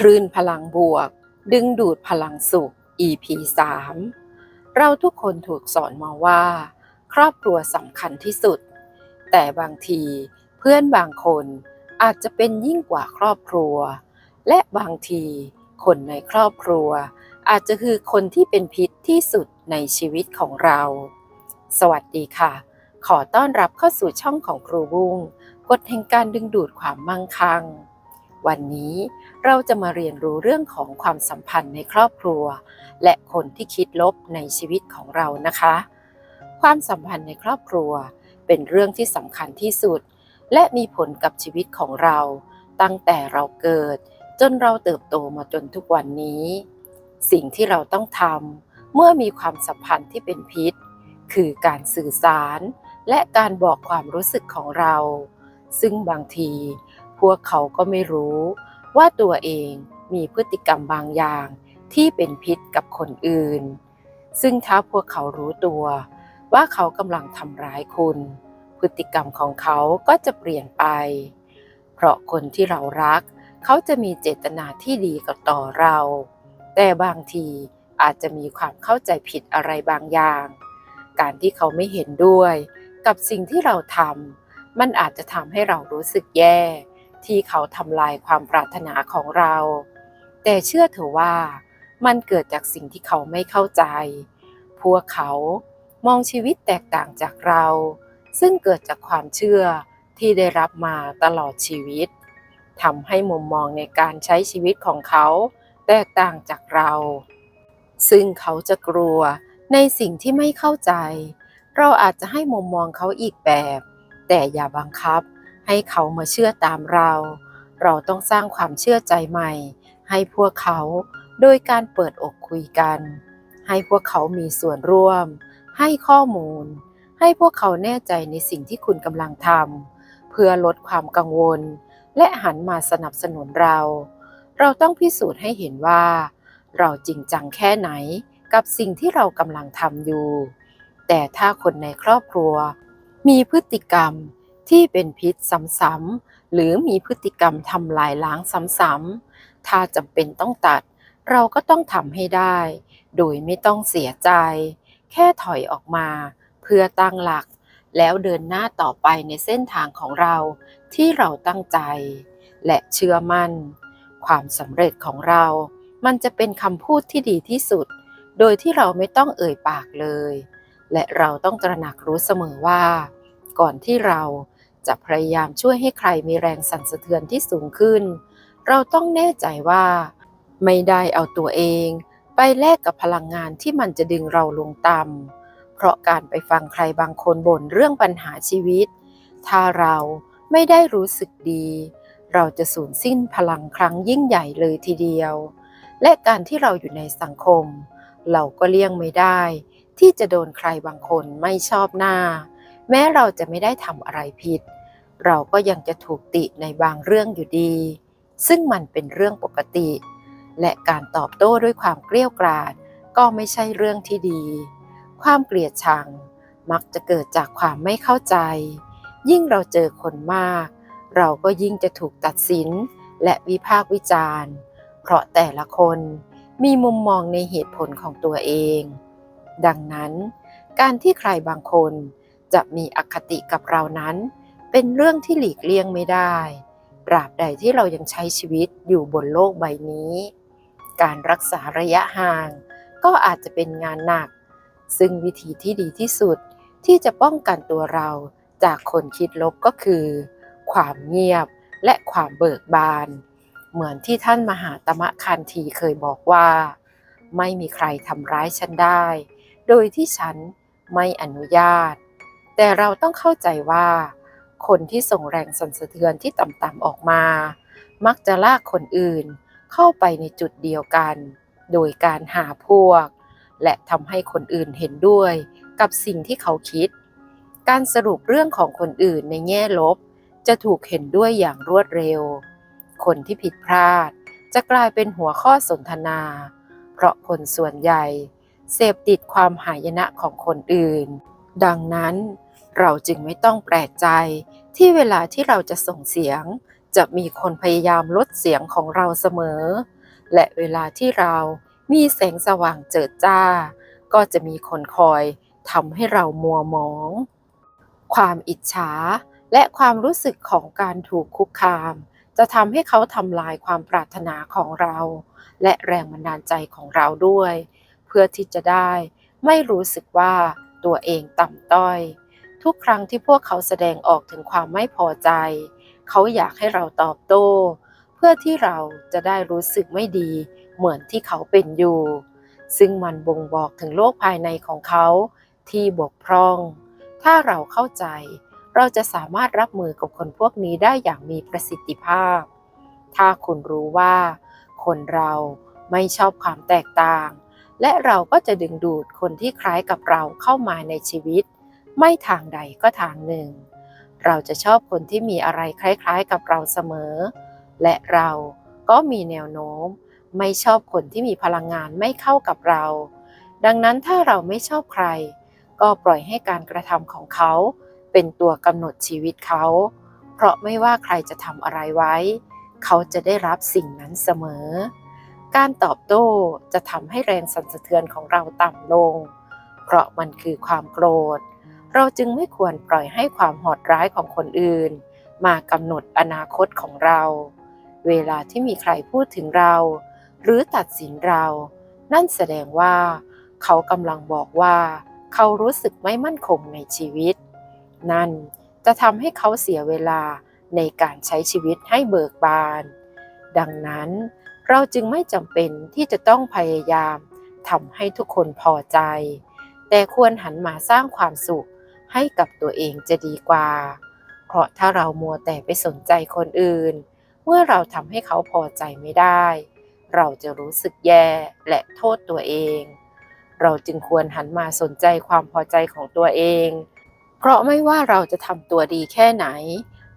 คลื่นพลังบวก ดึงดูดพลังสุข EP 3เราทุกคนถูกสอนมาว่า ครอบครัวสำคัญที่สุด แต่บางทีเพื่อนบางคนอาจจะเป็นยิ่งกว่าครอบครัว และบางทีคนในครอบครัว อาจจะคือคนที่เป็นพิษที่สุดในชีวิตของเรา สวัสดีค่ะ ขอต้อนรับเข้าสู่ช่องของครูบุ้งกฎแห่งการดึงดูดความมั่งคั่ง วันนี้เราจะมาเรียนรู้เรื่องของความสัมพันธ์ในครอบครัว และคนที่คิดลบในชีวิตของเรานะคะ ความสัมพันธ์ในครอบครัว เป็นเรื่องที่สำคัญที่สุด และมีผลกับชีวิตของเรา ตั้งแต่เราเกิด จนเราเติบโตมาจนทุกวันนี้ สิ่งที่เราต้องทำเมื่อมีความสัมพันธ์ที่เป็นพิษ คือการสื่อสาร และการบอกความรู้สึกของเรา ซึ่งบางที พวกเขาก็ไม่รู้ว่าตัวเองมีพฤติกรรมบางอย่างที่เป็นพิษกับคนอื่น ซึ่งถ้าพวกเขารู้ตัวว่าเขากำลังทำร้ายคุณ พฤติกรรมของเขาก็จะเปลี่ยนไป เพราะคนที่เรารัก เขาจะมีเจตนาที่ดีกับต่อเรา แต่บางทีอาจจะมีความเข้าใจผิดอะไรบางอย่าง การที่เขาไม่เห็นด้วย กับสิ่งที่เราทำมันอาจจะทำให้เรารู้สึกแย่ ที่เขาทำลายความปรารถนาของเรา แต่เชื่อเถอะว่ามันเกิดจากสิ่งที่เขาไม่เข้าใจ พวกเขามองชีวิตแตกต่างจากเรา ซึ่งเกิดจากความเชื่อที่ได้รับมาตลอดชีวิตทำให้มุมมองในการใช้ชีวิตของเขาแตกต่างจากเรา ซึ่งเขาจะกลัวในสิ่งที่ไม่เข้าใจ เราอาจจะให้มุมมองเขาอีกแบบ แต่อย่าบังคับ ให้เขามาเชื่อตามเรา เราต้องสร้างความเชื่อใจใหม่ ให้พวกเขาโดยการเปิดอกคุยกัน ให้พวกเขามีส่วนร่วม ให้ข้อมูล ให้พวกเขาแน่ใจในสิ่งที่คุณกำลังทำเพื่อลดความกังวล และหันมาสนับสนุนเรา เราต้องพิสูจน์ให้เห็นว่า เราจริงจังแค่ไหนกับสิ่งที่เรากำลังทำอยู่ แต่ถ้าคนในครอบครัว มีพฤติกรรม ที่เป็นพิษซ้ำๆหรือมีพฤติกรรมทำลายล้างซ้ำๆถ้าจำเป็นต้องตัด เราก็ต้องทำให้ได้ โดยไม่ต้องเสียใจ แค่ถอยออกมา เพื่อตั้งหลัก แล้วเดินหน้าต่อไปในเส้นทางของเราที่เราตั้งใจ และเชื่อมั่น ความสำเร็จของเรา มันจะเป็นคำพูดที่ดีที่สุด โดยที่เราไม่ต้องเอ่ยปากเลย และเราต้องตระหนักรู้เสมอว่า ก่อนที่เรา จะพยายามช่วยให้ใครมีแรงสั่นสะเทือนที่สูงขึ้น เราต้องแน่ใจว่า ไม่ได้เอาตัวเอง ไปแลกกับพลังงานที่มันจะดึงเราลงต่ำเพราะการไปฟังใครบางคนบ่นเรื่องปัญหาชีวิต ถ้าเราไม่ได้รู้สึกดี เราจะสูญสิ้นพลังครั้งยิ่งใหญ่เลยทีเดียว และการที่เราอยู่ในสังคม เราก็เลี่ยงไม่ได้ ที่จะโดนใครบางคนไม่ชอบหน้า แม้เราจะไม่ได้ทำอะไรผิด เราก็ยังจะถูกติในบางเรื่องอยู่ดี ซึ่งมันเป็นเรื่องปกติ และการตอบโต้ด้วยความเกลี้ยวกราดก็ไม่ใช่เรื่องที่ดี ความเกลียดชัง มักจะเกิดจากความไม่เข้าใจ ยิ่งเราเจอคนมาก เราก็ยิ่งจะถูกตัดสินและวิพากษ์วิจารณ์ เพราะแต่ละคนมีมุมมองในเหตุผลของตัวเอง ดังนั้น การที่ใครบางคนจะมีอคติกับเรานั้น เป็นเรื่องที่หลีกเลี่ยงไม่ได้ตราบใดที่เรายังใช้ชีวิตอยู่บนโลกใบนี้ การรักษาระยะห่าง ก็อาจจะเป็นงานหนัก ซึ่งวิธีที่ดีที่สุดที่จะป้องกันตัวเราจากคนคิดลบก็คือ ความเงียบและความเบิกบาน เหมือนที่ท่านมหาตมะคันธีเคยบอกว่า ไม่มีใครทำร้ายฉันได้ โดยที่ฉันไม่อนุญาต แต่เราต้องเข้าใจว่า คนที่ส่งแรงสั่นสะเทือนที่ต่ำๆออกมา มักจะลากคนอื่นเข้าไปในจุดเดียวกัน โดยการหาพวก และทำให้คนอื่นเห็นด้วยกับสิ่งที่เขาคิด การสรุปเรื่องของคนอื่นในแง่ลบ จะถูกเห็นด้วยอย่างรวดเร็ว คนที่ผิดพลาดจะกลายเป็นหัวข้อสนทนา เพราะคนส่วนใหญ่ เสพติดความหายนะของคนอื่น ดังนั้น เราจึงไม่ต้องแปลกใจที่เวลาที่เราจะส่งเสียง จะมีคนพยายามลดเสียงของเราเสมอ และเวลาที่เรามีแสงสว่างเจิดจ้า ก็จะมีคนคอยทำให้เรามัวมอง ความอิจฉาและความรู้สึกของการถูกคุกคาม จะทำให้เขาทำลายความปรารถนาของเรา และแรงบันดาลใจของเราด้วย เพื่อที่จะได้ไม่รู้สึกว่าตัวเองต่ำต้อย ทุกครั้งที่พวกเขาแสดงออกถึงความไม่พอใจ เขาอยากให้เราตอบโต้ เพื่อที่เราจะได้รู้สึกไม่ดีเหมือนที่เขาเป็นอยู่ ซึ่งมันบ่งบอกถึงโลกภายในของเขาที่บกพร่อง ถ้าเราเข้าใจ เราจะสามารถรับมือกับคนพวกนี้ได้อย่างมีประสิทธิภาพ ถ้าคุณรู้ว่า คนเราไม่ชอบความแตกต่าง และเราก็จะดึงดูดคนที่คล้ายกับเราเข้ามาในชีวิต ไม่ทางใดก็ทางหนึ่ง เราจะชอบคนที่มีอะไรคล้ายๆกับเราเสมอ และเราก็มีแนวโน้ม ไม่ชอบคนที่มีพลังงานไม่เข้ากับเรา ดังนั้นถ้าเราไม่ชอบใคร ก็ปล่อยให้การกระทำของเขา เป็นตัวกำหนดชีวิตเขา เพราะไม่ว่าใครจะทำอะไรไว้ เขาจะได้รับสิ่งนั้นเสมอ การตอบโต้จะทำให้แรงสั่นสะเทือนของเราต่ำลง เพราะมันคือความโกรธ เราจึงไม่ควรปล่อยให้ความโหดร้ายของคนอื่น มากำหนดอนาคตของเรา เวลาที่มีใครพูดถึงเรา หรือตัดสินเรา นั่นแสดงว่า เขากำลังบอกว่า เขารู้สึกไม่มั่นคงในชีวิต นั่นจะทำให้เขาเสียเวลาในการใช้ชีวิตให้เบิกบาน ดังนั้นเราจึงไม่จำเป็นที่จะต้องพยายามทำให้ทุกคนพอใจ แต่ควรหันมาสร้างความสุข ให้กับตัวเองจะดีกว่า เพราะถ้าเรามัวแต่ไปสนใจคนอื่น เมื่อเราทำให้เขาพอใจไม่ได้ เราจะรู้สึกแย่และโทษตัวเอง เราจึงควรหันมาสนใจความพอใจของตัวเอง เพราะไม่ว่าเราจะทำตัวดีแค่ไหน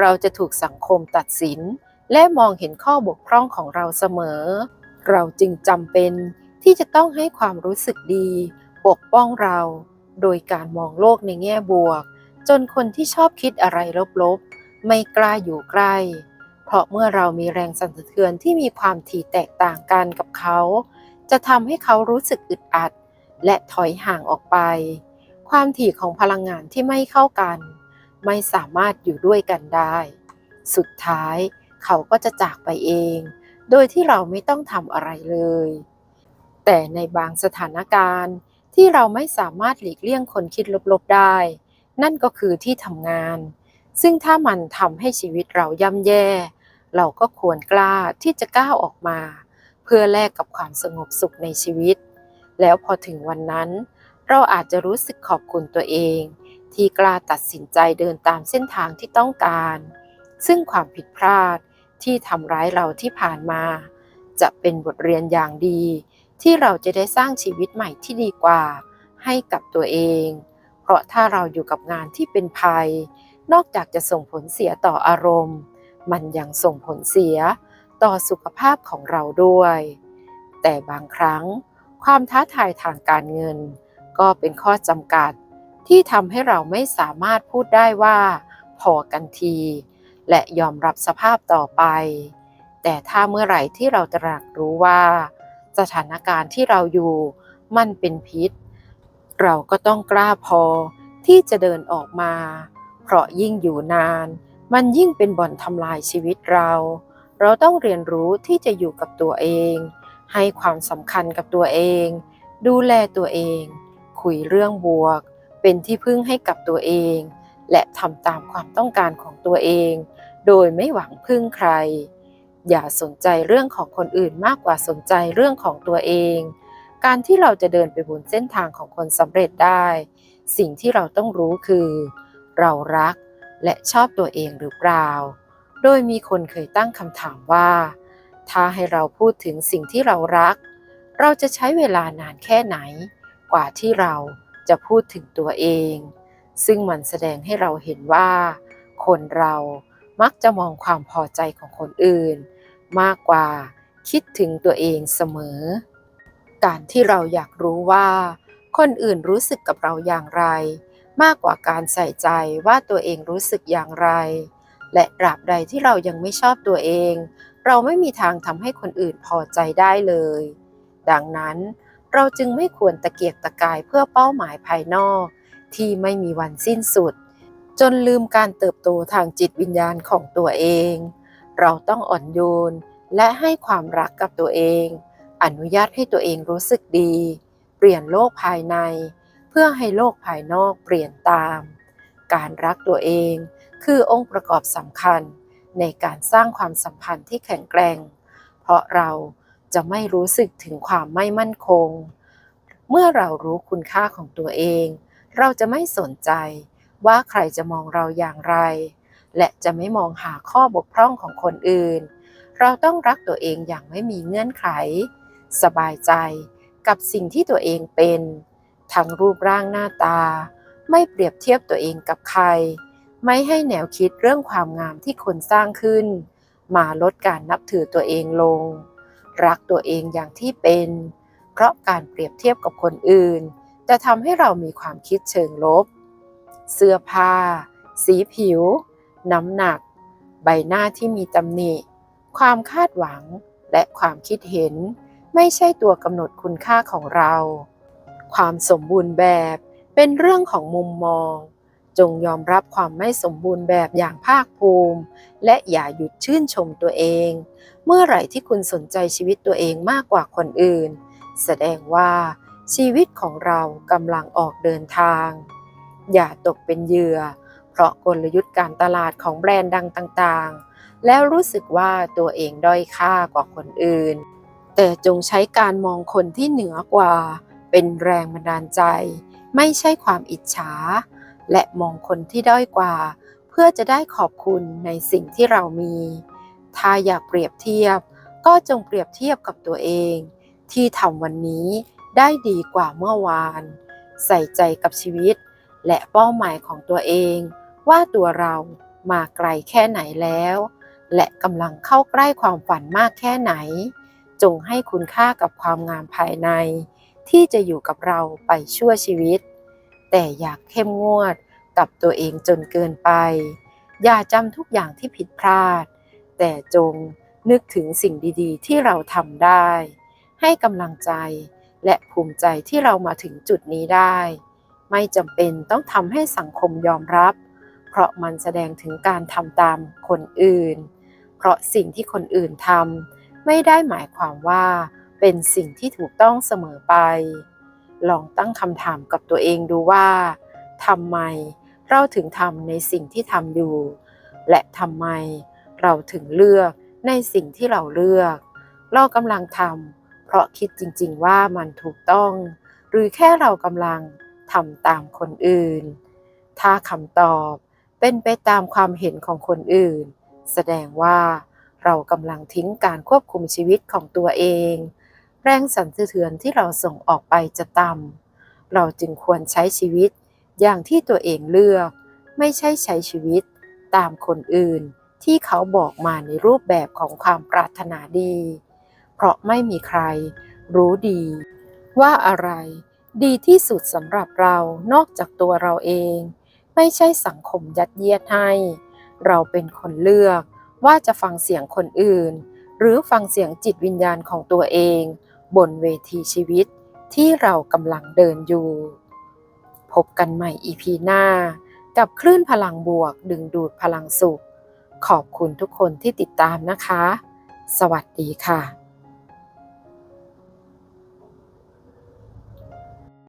เราจะถูกสังคมตัดสิน และมองเห็นข้อบกพร่องของเราเสมอ เราจึงจำเป็นที่จะต้องให้ความรู้สึกดี ปกป้องเรา โดยการมองโลกในแง่บวก จนคนที่ชอบคิดอะไรลบๆ ไม่กล้าอยู่ใกล้ เพราะเมื่อเรามีแรงสั่นสะเทือนที่มีความถี่แตกต่างกันกับเขา จะทำให้เขารู้สึกอึดอัด และถอยห่างออกไป ความถี่ของพลังงานที่ไม่เข้ากัน ไม่สามารถอยู่ด้วยกันได้ สุดท้ายเขาก็จะจากไปเอง โดยที่เราไม่ต้องทำอะไรเลย แต่ในบางสถานการณ์ ที่เราไม่สามารถหลีกเลี่ยงคนคิดลบๆได้ นั่นก็คือที่ทำงาน ซึ่งถ้ามันทำให้ชีวิตเราย่ำแย่ เราก็ควรกล้าที่จะก้าวออกมา เพื่อแลกกับความสงบสุขในชีวิต แล้วพอถึงวันนั้น เราอาจจะรู้สึกขอบคุณตัวเอง ที่กล้าตัดสินใจเดินตามเส้นทางที่ต้องการ ซึ่งความผิดพลาดที่ทำร้ายเราที่ผ่านมา จะเป็นบทเรียนอย่างดี ที่เราจะได้สร้างชีวิตใหม่ที่ดีกว่า ให้กับตัวเอง เพราะถ้าเราอยู่กับงานที่เป็นภัย นอกจากจะส่งผลเสียต่ออารมณ์ มันยังส่งผลเสียต่อสุขภาพของเราด้วย แต่บางครั้ง ความท้าทายทางการเงิน ก็เป็นข้อจำกัด ที่ทำให้เราไม่สามารถพูดได้ว่า พอกันที และยอมรับสภาพต่อไป แต่ถ้าเมื่อไหร่ที่เราตระหนักรู้ว่า สถานการณ์ที่เราอยู่มันเป็นพิษ เราก็ต้องกล้าพอที่จะเดินออกมา เพราะยิ่งอยู่นาน มันยิ่งเป็นบ่อนทำลายชีวิตเรา เราต้องเรียนรู้ที่จะอยู่กับตัวเอง ให้ความสำคัญกับตัวเอง ดูแลตัวเอง คุยเรื่องบวก เป็นที่พึ่งให้กับตัวเอง และทำตามความต้องการของตัวเอง โดยไม่หวังพึ่งใคร อย่าสนใจเรื่องของคนอื่นมากกว่าสนใจเรื่องของตัวเอง การที่เราจะเดินไปบนเส้นทางของคนสำเร็จได้ สิ่งที่เราต้องรู้คือ เรารักและชอบตัวเองหรือเปล่า โดยมีคนเคยตั้งคำถามว่า ถ้าให้เราพูดถึงสิ่งที่เรารัก เราจะใช้เวลานานแค่ไหน กว่าที่เราจะพูดถึงตัวเอง ซึ่งมันแสดงให้เราเห็นว่า คนเรามักจะมองความพอใจของคนอื่น มากกว่าคิดถึงตัวเองเสมอ การที่เราอยากรู้ว่า คนอื่นรู้สึกกับเราอย่างไร มากกว่าการใส่ใจว่าตัวเองรู้สึกอย่างไร และตราบใดที่เรายังไม่ชอบตัวเอง เราไม่มีทางทำให้คนอื่นพอใจได้เลย ดังนั้นเราจึงไม่ควรตะเกียกตะกายเพื่อเป้าหมายภายนอก ที่ไม่มีวันสิ้นสุด จนลืมการเติบโตทางจิตวิญญาณของตัวเอง เราต้องอ่อนโยนและให้ความรักกับตัวเอง อนุญาตให้ตัวเองรู้สึกดี เปลี่ยนโลกภายใน เพื่อให้โลกภายนอกเปลี่ยนตาม การรักตัวเองคือองค์ประกอบสำคัญในการสร้างความสัมพันธ์ที่แข็งแกร่ง เพราะเราจะไม่รู้สึกถึงความไม่มั่นคง เมื่อเรารู้คุณค่าของตัวเอง เราจะไม่สนใจว่าใครจะมองเราอย่างไร และจะไม่มองหาข้อบกพร่องของคนอื่น เราต้องรักตัวเองอย่างไม่มีเงื่อนไข สบายใจกับสิ่งที่ตัวเองเป็น ทั้งรูปร่างหน้าตา ไม่เปรียบเทียบตัวเองกับใคร ไม่ให้แนวคิดเรื่องความงามที่คนสร้างขึ้น มาลดการนับถือตัวเองลง รักตัวเองอย่างที่เป็น เพราะการเปรียบเทียบกับคนอื่น จะทำให้เรามีความคิดเชิงลบ เสื้อผ้า สีผิว น้ำหนัก ใบหน้าที่มีตำหนิ ความคาดหวัง และความคิดเห็น ไม่ใช่ตัวกำหนดคุณค่าของเรา ความสมบูรณ์แบบเป็นเรื่องของมุมมอง จงยอมรับความไม่สมบูรณ์แบบอย่างภาคภูมิ และอย่าหยุดชื่นชมตัวเอง เมื่อไหร่ที่คุณสนใจชีวิตตัวเองมากกว่าคนอื่น แสดงว่าชีวิตของเรากำลังออกเดินทาง อย่าตกเป็นเหยื่อ เพราะกลยุทธ์การตลาดของแบรนด์ดังต่างๆ แล้วรู้สึกว่าตัวเองด้อยค่ากว่าคนอื่น แต่จงใช้การมองคนที่เหนือกว่า เป็นแรงบันดาลใจ ไม่ใช่ความอิจฉา และมองคนที่ด้อยกว่า เพื่อจะได้ขอบคุณในสิ่งที่เรามี ถ้าอยากเปรียบเทียบ ก็จงเปรียบเทียบกับตัวเอง ที่ทำวันนี้ได้ดีกว่าเมื่อวาน ใส่ใจกับชีวิตและเป้าหมายของตัวเอง ว่าตัวเรามาไกลแค่ไหนแล้ว และกำลังเข้าใกล้ความฝันมากแค่ไหน จงให้คุณค่ากับความงามภายใน ที่จะอยู่กับเราไปชั่วชีวิต แต่อยากเข้มงวดกับตัวเองจนเกินไป อย่าจำทุกอย่างที่ผิดพลาด แต่จงนึกถึงสิ่งดีๆ ที่เราทำได้ ให้กำลังใจและภูมิใจที่เรามาถึงจุดนี้ได้ ไม่จำเป็นต้องทำให้สังคมยอมรับ เพราะมันแสดงถึงการทำตามคนอื่น เพราะสิ่งที่คนอื่นทำไม่ได้หมายความว่า เป็นสิ่งที่ถูกต้องเสมอไป ลองตั้งคำถามกับตัวเองดูว่าทำไมเราถึงทำในสิ่งที่ทำอยู่ และทำไมเราถึงเลือกในสิ่งที่เราเลือก เรากำลังทำเพราะคิดจริงๆว่ามันถูกต้อง หรือแค่เรากำลังทำตามคนอื่น ถ้าคำตอบ เป็นไปตามความเห็นของคนอื่น แสดงว่าเรากำลังทิ้งการควบคุมชีวิตของตัวเอง แรงสั่นสะเทือนที่เราส่งออกไปจะต่ำเราจึงควรใช้ชีวิตอย่างที่ตัวเองเลือก ไม่ใช่ใช้ชีวิตตามคนอื่นที่เขาบอกมาในรูปแบบของความปรารถนาดี เพราะไม่มีใครรู้ดี ว่าอะไรดีที่สุดสำหรับเรานอกจากตัวเราเอง ไม่ใช่สังคมยัดเยียดให้ เราเป็นคนเลือกว่าจะฟังเสียงคนอื่น หรือฟังเสียงจิตวิญญาณของตัวเอง บนเวทีชีวิตที่เรากำลังเดินอยู่ พบกันใหม่ EP หน้า กับคลื่นพลังบวกดึงดูดพลังสุข ขอบคุณทุกคนที่ติดตามนะคะ สวัสดีค่ะ